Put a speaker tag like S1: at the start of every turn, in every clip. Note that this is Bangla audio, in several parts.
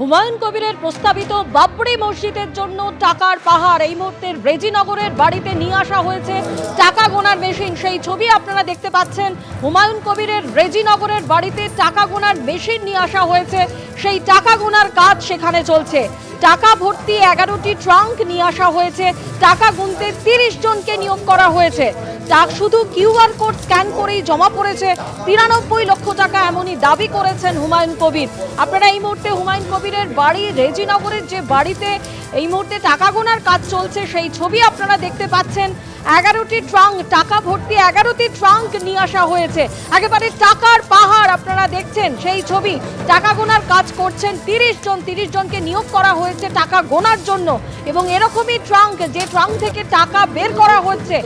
S1: হুমায়ুন কবিরের প্রস্তাবিত বাবরি মসজিদের জন্য টাকার পাহাড়, এই মুহূর্তে রেজিনগরের বাড়িতে নিয়ে আসা হয়েছে টাকা গোনার মেশিন। সেই ছবি আপনারা দেখতে পাচ্ছেন। হুমায়ুন কবিরের রেজিনগরের বাড়িতে টাকা গোনার মেশিন নিয়ে আসা হয়েছে। সেই টাকা গোনার কাজ সেখানে চলছে। টাকা ভর্তি এগারোটি ট্রাঙ্ক নিয়ে আসা হয়েছে। টাকা গুনতে তিরিশ জনকে নিয়োগ করা হয়েছে। তা শুধু কিউআর কোড স্ক্যান করেই জমা পড়েছে। তিরানব্বই লক্ষ টাকা এমনই দাবি করেছেন হুমায়ুন কবির। আপনারা এই মুহূর্তে হুমায়ুন কবিরের বাড়ি, রেজিনগরের যে বাড়িতে এই মুহূর্তে টাকা গোনার কাজ চলছে, সেই ছবি আপনারা দেখতে পাচ্ছেন। এগারোটি ট্রাঙ্ক টাকা ভর্তি এগারোটি ট্রাঙ্ক নিয়ে আসা হয়েছে। একেবারে টাকার পাহাড় আপনারা দেখছেন সেই ছবি। টাকা গোনার কাজ করছেন তিরিশ জন, তিরিশ জনকে নিয়োগ করা হয়েছে টাকা গোনার জন্য। এবং এরকমই ট্রাঙ্ক যে ট্রাঙ্ক থেকে টাকা বের করা হচ্ছে,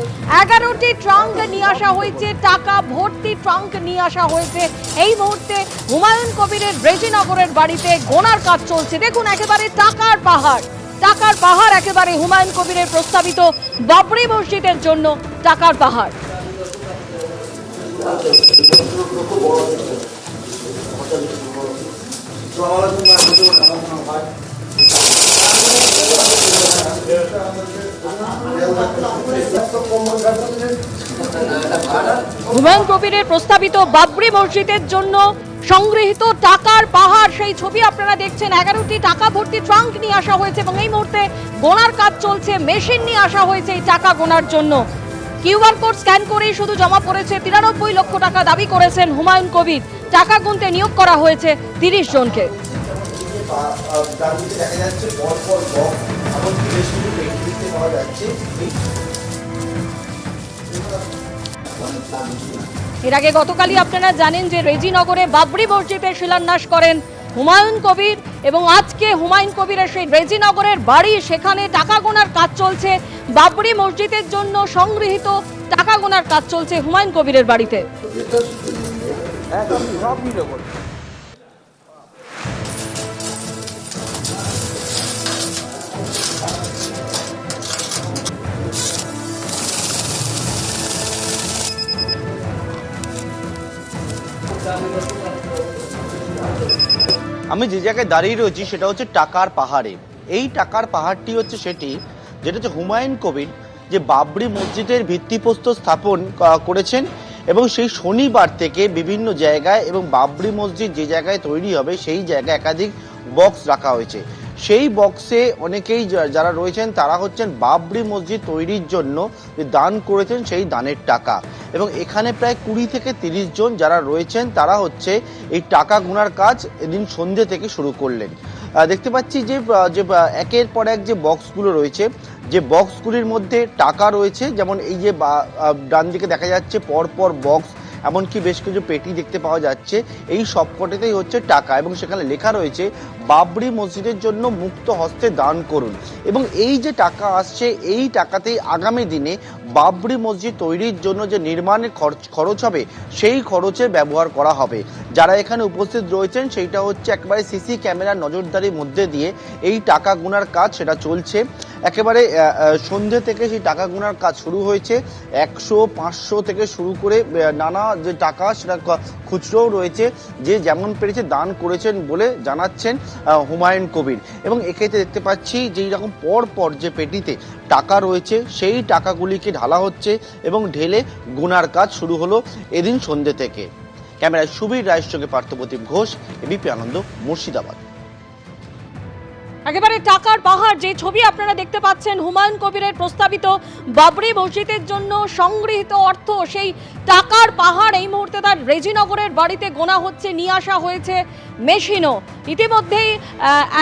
S1: এগারোটি ট্রাঙ্ক নিয়ে আসা হয়েছে, টাকা ভর্তি ট্রাঙ্ক নিয়ে আসা হয়েছে। এই মুহূর্তে হুমায়ুন কবিরের রেজিনগরের বাড়িতে গোনার কাজ চলছে। দেখুন, একেবারে টাকার পাহাড়। টাকার পাহাড় একেবারে হুমায়ুন কবিরের প্রস্তাবিত বাবরি মসজিদের জন্য টাকার পাহাড়। হুমায়ুন কবিরের প্রস্তাবিত বাবরি মসজিদের জন্য সংগৃহীত টাকার পাহাড়, সেই ছবি আপনারা দেখছেন। এগারোটি টাকা ভর্তি ট্রাঙ্ক নিয়ে আসা হয়েছে এবং এই মুহূর্তে গোনার কাজ চলছে, মেশিন নিয়ে আসা হয়েছে এই টাকা গোনার জন্য। কিউআর কোড স্ক্যান করেই শুধু জমা পড়েছে তিরানব্বই লক্ষ টাকা দাবি করেছেন হুমায়ুন কবির। টাকা গুনতে নিয়োগ করা হয়েছে তিরিশ জনকে।
S2: দেখা যাচ্ছে।
S1: এর আগে গতকালই আপনারা জানেন যে রেজিনগরে বাবরি মসজিদের শিলান্যাস করেন হুমায়ুন কবির এবং আজকে হুমায়ুন কবিরের সেই রেজিনগরের বাড়ি, সেখানে টাকা গোনার কাজ চলছে। বাবরি মসজিদের জন্য সংগৃহীত টাকা গোনার কাজ চলছে হুমায়ুন কবিরের বাড়িতে।
S3: আমি যে জায়গায় দাঁড়িয়ে রয়েছি সেটা হচ্ছে টাকার পাহাড়ে। এই টাকার পাহাড়টি হচ্ছে সেটি যেটা হচ্ছে হুমায়ুন কবির যে বাবরি মসজিদের ভিত্তিপ্রস্তর স্থাপন করেছেন এবং সেই শনিবার থেকে বিভিন্ন জায়গায় এবং বাবরি মসজিদ যে জায়গায় তৈরি হবে সেই জায়গায় একাধিক বক্স রাখা হয়েছে। সেই বক্সে অনেকেই যারা রয়েছেন তারা হচ্ছেন বাবরি মসজিদ তৈরির জন্য যে দান করেছেন সেই দানের টাকা। এবং এখানে প্রায় কুড়ি থেকে তিরিশ জন যারা রয়েছেন, তারা হচ্ছে এই টাকা গুনার কাজ এদিন সন্ধ্যে থেকে শুরু করলেন। দেখতে পাচ্ছি যে যে একের পর এক যে বক্সগুলো রয়েছে, যে বক্সগুলির মধ্যে টাকা রয়েছে, যেমন এই যে ডান দিকে দেখা যাচ্ছে পর পর বক্স, এমনকি বেশ কিছু পেটি দেখতে পাওয়া যাচ্ছে, এই সবকটাতেই হচ্ছে টাকা এবং সেখানে লেখা রয়েছে, বাবরি মসজিদের জন্য মুক্ত হস্তে দান করুন। এবং এই যে টাকা আসছে, এই টাকাতেই আগামী দিনে বাবরি মসজিদ তৈরির জন্য যে নির্মাণের খরচ খরচ হবে, সেই খরচের ব্যবহার করা হবে। যারা এখানে উপস্থিত রয়েছেন, সেইটা হচ্ছে একবারে সিসি ক্যামেরার নজরদারির মধ্যে দিয়ে এই টাকা গোনার কাজ সেটা চলছে। একেবারে সন্ধ্যে থেকে সেই টাকা গোনার কাজ শুরু হয়েছে। একশো, পাঁচশো থেকে শুরু করে নানা যে টাকা, সেটা খুচরোও রয়েছে। যে যেমন পেরেছে দান করেছেন বলে জানাচ্ছেন হুমায়ুন কবির। এবং এক্ষেত্রে দেখতে পাচ্ছি যে রকম পর পর যে পেটিতে টাকা রয়েছে, সেই টাকাগুলিকে ঢালা হচ্ছে এবং ঢেলে গোনার কাজ শুরু হলো এদিন সন্ধ্যে থেকে। ক্যামেরায় সুবীর রায়ের সঙ্গে পার্থপ্রতিম ঘোষ এবিপি আনন্দ, মুর্শিদাবাদ।
S1: একেবারে টাকার পাহাড়, যে ছবি আপনারা দেখতে পাচ্ছেন, হুমায়ুন কবিরের প্রস্তাবিত বাবরি মসজিদের জন্য সংগৃহীত অর্থ, সেই টাকার পাহাড় এই মুহূর্তে তার রেজিনগরের বাড়িতে গোনা হচ্ছে, নিয়ে আসা হয়েছে মেশিনও। ইতিমধ্যেই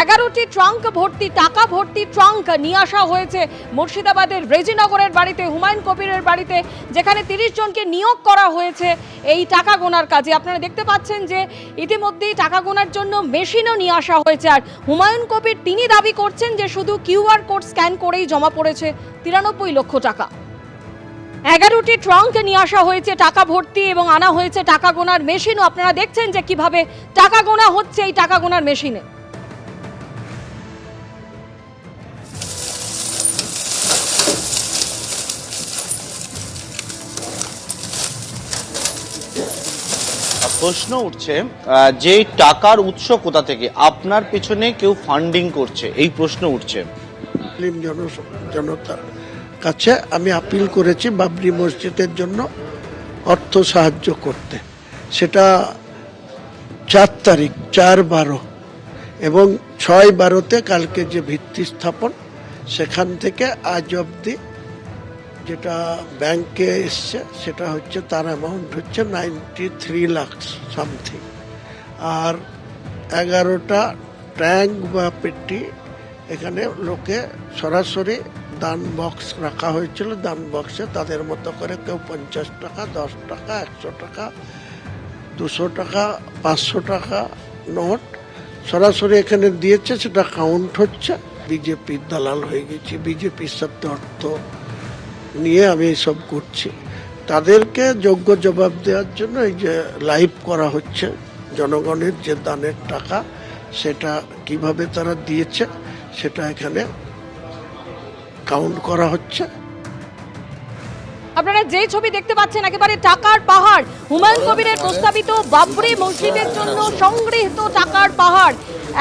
S1: এগারোটি ট্রাঙ্ক ভর্তি, টাকা ভর্তি ট্রাঙ্ক নিয়ে আসা হয়েছে মুর্শিদাবাদের রেজিনগরের বাড়িতে, হুমায়ুন কবিরের বাড়িতে, যেখানে তিরিশ জনকে নিয়োগ করা হয়েছে এই টাকা গোনার কাজে। আপনারা দেখতে পাচ্ছেন যে ইতিমধ্যেই টাকা গোনার জন্য মেশিনও নিয়ে আসা হয়েছে, আর হুমায়ুন কবির তিনি দাবি করছেন যে শুধু কিউআর কোড স্ক্যান করেই জমা পড়েছে তিরানব্বই লক্ষ টাকা। এগারোটি ট্রাঙ্ক নিয়ে আসা হয়েছে টাকা ভর্তি এবং আনা হয়েছে টাকা গোনার মেশিনও। আপনারা দেখছেন যে কীভাবে টাকা গোনা হচ্ছে এই টাকা গোনার মেশিনে।
S3: প্রশ্ন উঠছে যে টাকার উৎস কোথা থেকে? আপনার পেছনে কেউ ফান্ডিং করছে? এই প্রশ্ন উঠছে।
S4: মুসলিম জন- জনতার কাছে আমি আপিল করেছি বাবরি মসজিদের জন্য অর্থ সাহায্য করতে। সেটা চার তারিখ, চার বারো এবং ছয় বারোতে কালকে যে ভিত্তি স্থাপন, সেখান থেকে আজ অবধি যেটা ব্যাংকে এসছে, সেটা হচ্ছে তার অ্যামাউন্ট হচ্ছে নাইনটি থ্রি লাখ সামথিং আর এগারোটা ট্যাঙ্ক বা পেটি এখানে লোকে সরাসরি দান বক্স রাখা হয়েছিল। দান বক্সে তাদের মতো করে কেউ পঞ্চাশ টাকা, দশ টাকা, একশো টাকা, দুশো টাকা, পাঁচশো টাকা নোট সরাসরি এখানে দিয়েছে। সেটা কাউন্ট হচ্ছে। বিজেপির দালাল হয়ে গেছি। বিজেপির সাথে অর্থ নিয়ে আমি এসব করছি। তাদেরকে যোগ্য জবাব দেওয়ার জন্য এই যে লাইভ করা হচ্ছে, জনগণের যে দানের টাকা, সেটা কীভাবে তারা দিয়েছে, সেটা এখানে কাউন্ট করা হচ্ছে।
S1: আপনারা যেই ছবি দেখতে পাচ্ছেন, একেবারে টাকার পাহাড়। হুমায়ুন কবিরের প্রস্তাবিত বাবরি মসজিদের জন্য সংগৃহীত টাকার পাহাড়।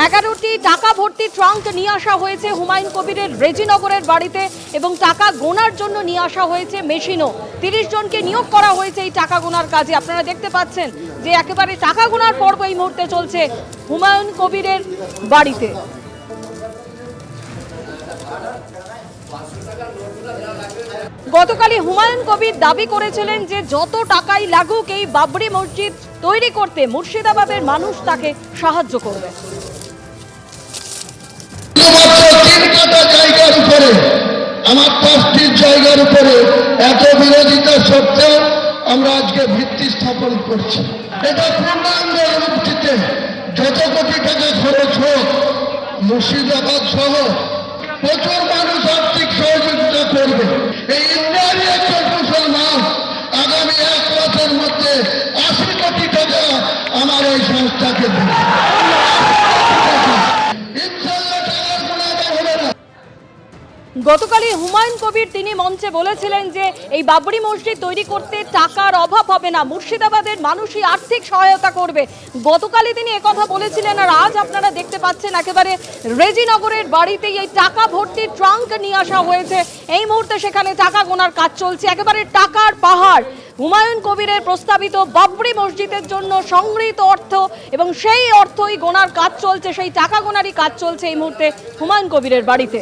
S1: এগারোটি টাকা ভর্তি ট্রাঙ্ক নিয়ে আসা হয়েছে। হুমায়ুন কবিরের রেজিনগরের বাড়িতে এবং টাকা গোনার জন্য নিয়ে আসা হয়েছে মেশিনও। তিরিশ জনকে নিয়োগ করা হয়েছে এই টাকা গোনার কাজে। আপনারা দেখতে পাচ্ছেন যে একেবারে টাকা গোনার পর্ব এই মুহূর্তে চলছে হুমায়ুন কবিরের বাড়িতে। গতকালই হুমায়ুন কবির দাবি করেছিলেন যে যত টাকাই লাগুক, এই বাবরি মসজিদ তৈরি করতে মুর্শিদাবাদের মানুষ তাকে সাহায্য করবে।
S5: আমার পাঁচটির জায়গার উপরে এত বিরোধিতা সত্ত্বেও আমরা আজকে ভিত্তি স্থাপন করছি। এটা পূর্ণাঙ্গ দিতে যত কোটি টাকা খরচ হোক, মুর্শিদাবাদ সহ প্রচুর মানুষ
S1: গতকালই হুমায়ুন কবির তিনি মঞ্চে বলেছিলেন যে এই বাবরি মসজিদ তৈরি করতে টাকার অভাব হবে না, মুর্শিদাবাদের মানুষই আর্থিক সহায়তা করবে। গতকালই তিনি একথা বলেছিলেন আর আজ আপনারা দেখতে পাচ্ছেন একেবারে রেজিনগরের বাড়িতেই এই টাকা ভর্তি ট্রাঙ্ক নিয়ে আসা হয়েছে। এই মুহূর্তে সেখানে টাকা গোনার কাজ চলছে, একেবারে টাকার পাহাড়। হুমায়ুন কবিরের প্রস্তাবিত বাবরি মসজিদের জন্য সংগৃহীত অর্থ এবং সেই অর্থই গোনার কাজ চলছে, সেই টাকা গোনারই কাজ চলছে এই মুহূর্তে হুমায়ুন কবিরের বাড়িতে।